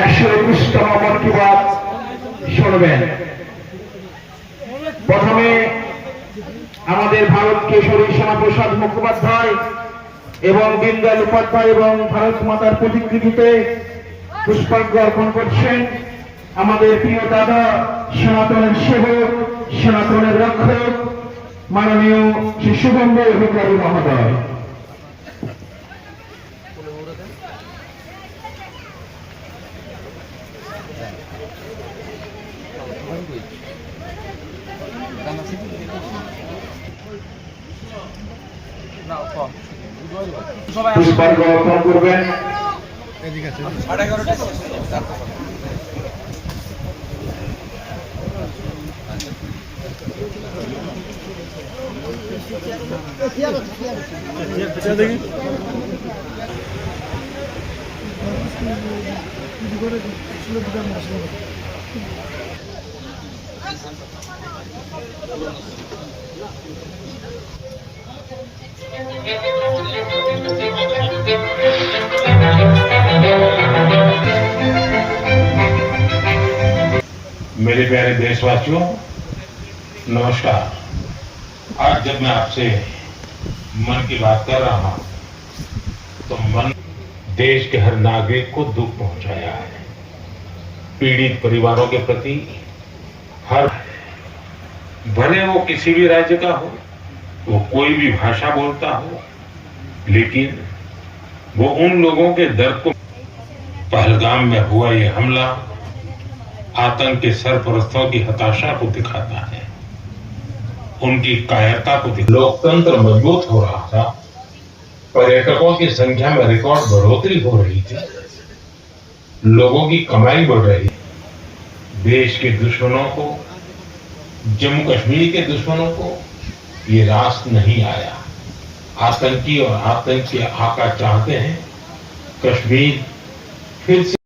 একশো একুশতম মন কি বাত শুনবেন। প্রথমে আমাদের ভারত কেশরী শ্যামাপ্রসাদ মুখোপাধ্যায় এবং দীনদয়াল উপাধ্যায় এবং ভারত মাতার প্রতিকৃতিতে পুষ্পার্ঘ্য অর্পণ করছেন আমাদের প্রিয় দাদা, সনাতনের সেবক, সনাতনের রক্ষক, মাননীয় শ্রী শুভেন্দু অধিকারী মহোদয়। পুষ্পার্ঘ অর্পণ করবেন সাড়ে দেখি मेरे प्यारे देशवासियों, नमस्कार। आज जब मैं आपसे मन की बात कर रहा हूँ तो मन देश के हर नागरिक को दुख पहुँचाया है। पीड़ित परिवारों के प्रति हर भले वो किसी भी राज्य का हो, वो कोई भी भाषा बोलता हो, लेकिन वो उन लोगों के दर्द को पहलगाम में हुआ ये हमला, आतंक के सरपरस्तों की हताशा को दिखाता है। उनकी कायरता को लोकतंत्र मज़बूत हो रहा था। पर्यटकों की संख्या में रिकॉर्ड बढ़ोतरी हो रही थी। लोगों की कमाई बढ़ रही देश के दुश्मनों को, जम्मू कश्मीर के दुश्मनों को ये रास नहीं आया। आतंकी और आतंकी आका चाहते हैं कश्मीर फिर से